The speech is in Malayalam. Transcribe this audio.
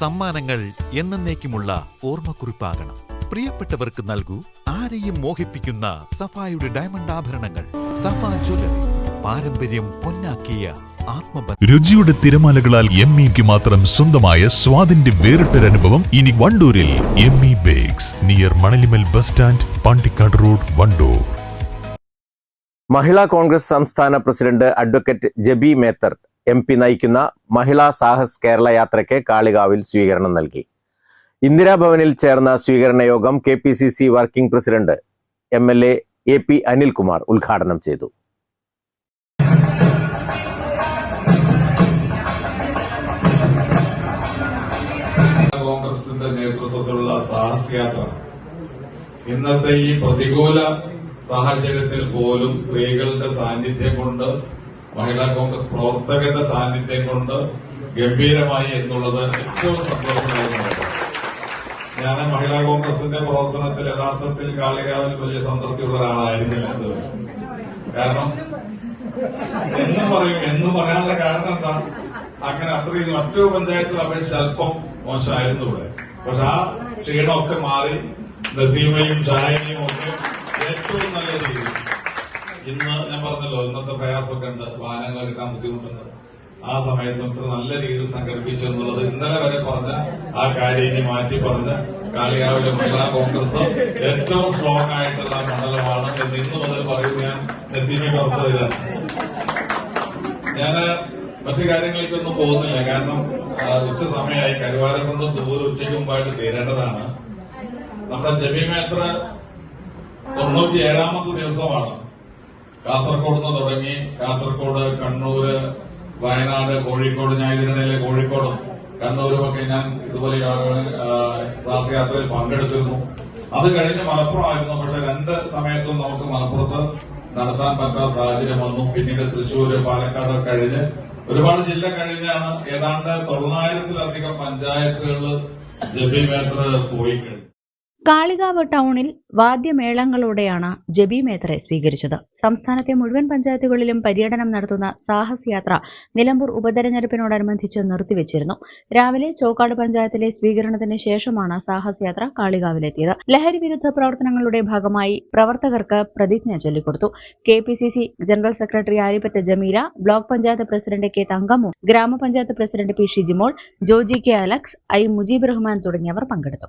സമ്മാനങ്ങൾ എന്നേക്കുമുള്ള ഓർമ്മക്കുറിപ്പാകണം. പ്രിയപ്പെട്ടവർക്ക് നൽകൂ ആരെയും മോഹിപ്പിക്കുന്ന സഫായുടെ ഡയമണ്ട് ആഭരണങ്ങൾ. സഫ ജ്വല്ലറി പാരമ്പര്യം പൊന്നാക്കിയ രുചിയുടെ തിരമാലകളാൽ എം ഇക്ക് മാത്രം സ്വന്തമായ സ്വാദിന്റെ വേറിട്ടൊരനുഭവം ഇനി വണ്ടൂരിൽ M E bakes near Manalimal bus stand Pandikkad road Wandoor. Mahila Congress സംസ്ഥാന president advocate Jebi Mather M P നയിക്കുന്ന മഹിളാ സാഹസ് കേരള യാത്രയ്ക്ക് കാളികാവിൽ സ്വീകരണം നൽകി. ഇന്ദിരാഭവനിൽ ചേർന്ന സ്വീകരണ യോഗം K P C C working president M L A A P Anilkumar ഉദ്ഘാടനം ചെയ്തു. കോൺഗ്രസിന്റെ നേതൃത്വത്തിലുള്ള സാഹസയാത്ര ഇന്നത്തെ ഈ പ്രതികൂല സാഹചര്യത്തിൽ പോലും സ്ത്രീകളുടെ സാന്നിധ്യം കൊണ്ട് മഹിളാ കോൺഗ്രസ് പ്രവർത്തകരുടെ സാന്നിധ്യം കൊണ്ട് ഗംഭീരമായി എന്നുള്ളത് ഏറ്റവും സന്തോഷമായിരുന്നു ഞാൻ മഹിളാ കോൺഗ്രസിന്റെ പ്രവർത്തനത്തിൽ യഥാർത്ഥത്തിൽ കാളികാവിൽ വലിയ സംതൃപ്തിയുള്ള ഒരാളായിരുന്നില്ല കാരണം എന്നും പറയും എന്നും പറയാനുള്ള കാരണം എന്താ? അങ്ങനെ അത്രയും മറ്റു പഞ്ചായത്തിൽ അപേക്ഷിച്ച് അല്പം മോശമായിരുന്നു ഇവിടെ. പക്ഷെ ആ ക്ഷീണമൊക്കെ മാറി നസീമയും ഷായനയും ഒക്കെ ഏറ്റവും നല്ല രീതിയിൽ. ഇന്ന് ഞാൻ പറഞ്ഞല്ലോ ഇന്നത്തെ പ്രയാസമൊക്കെ ഉണ്ട്. വാഹനങ്ങൾ കിട്ടാൻ ബുദ്ധിമുട്ടുണ്ട്. ആ സമയത്തും ഇത്ര നല്ല രീതിയിൽ സംഘടിപ്പിച്ചു എന്നുള്ളത് ഇന്നലെ വരെ പറഞ്ഞ ആ കാര്യം ഇനി മാറ്റി പറഞ്ഞ് കാളികാവിലെ മഹിളാ കോൺഗ്രസ് ഏറ്റവും സ്ട്രോങ് ആയിട്ടുള്ള മണ്ഡലമാണ് എന്ന് ഇന്ന് മുതൽ പറയും ഞാൻ നസീമെ പറഞ്ഞതാണ് ഞാൻ മറ്റു കാര്യങ്ങളിലേക്കൊന്നും പോകുന്നില്ല. കാരണം ഉച്ച സമയമായി കരുവാരം കൊണ്ട് തൂര് ഉച്ചയ്ക്ക് മുമ്പായിട്ട് തീരേണ്ടതാണ്. നമ്മുടെ ജമി മേത്ര തൊണ്ണൂറ്റി ഏഴാമത്തെ ദിവസമാണ്. കാസർഗോഡ് നിന്ന് തുടങ്ങി കാസർഗോഡ് കണ്ണൂര് വയനാട് കോഴിക്കോട് ഞാൻ ഇതിനിടയിലെ കോഴിക്കോടും കണ്ണൂരുമൊക്കെ ഞാൻ ഇതുപോലെ സാഹസയാത്രയിൽ പങ്കെടുത്തിരുന്നു. അത് കഴിഞ്ഞ് മലപ്പുറമായിരുന്നു. പക്ഷെ രണ്ട് സമയത്തും നമുക്ക് മലപ്പുറത്ത് നടത്താൻ പറ്റാത്ത സാഹചര്യം വന്നു. പിന്നീട് തൃശൂര് പാലക്കാട് കഴിഞ്ഞ് ഒരുപാട് ജില്ല കഴിഞ്ഞാണ് ഏതാണ്ട് തൊള്ളായിരത്തിലധികം പഞ്ചായത്തുകളിൽ ജബി മേത്ര പോയി കഴിഞ്ഞു കാളികാവ് ടൗണിൽ വാദ്യമേളങ്ങളോടെയാണ് ജബി മേത്തറെ സ്വീകരിച്ചത്. സംസ്ഥാനത്തെ മുഴുവൻ പഞ്ചായത്തുകളിലും പര്യടനം നടത്തുന്ന സാഹസ് യാത്ര നിലമ്പൂർ ഉപതെരഞ്ഞെടുപ്പിനോടനുബന്ധിച്ച് നിർത്തിവെച്ചിരുന്നു. രാവിലെ ചോക്കാട് പഞ്ചായത്തിലെ സ്വീകരണത്തിന് ശേഷമാണ് സാഹസ് യാത്ര കാളികാവിലെത്തിയത്. ലഹരി വിരുദ്ധ പ്രവർത്തനങ്ങളുടെ ഭാഗമായി പ്രവർത്തകർക്ക് പ്രതിജ്ഞ ചൊല്ലിക്കൊടുത്തു. K general secretary Arippatta Jameela block panchayat president K Thankammu gramapanchayat president P Shijimol Joji K Alex I Mujeeb Rahman തുടങ്ങിയവർ പങ്കെടുത്തു.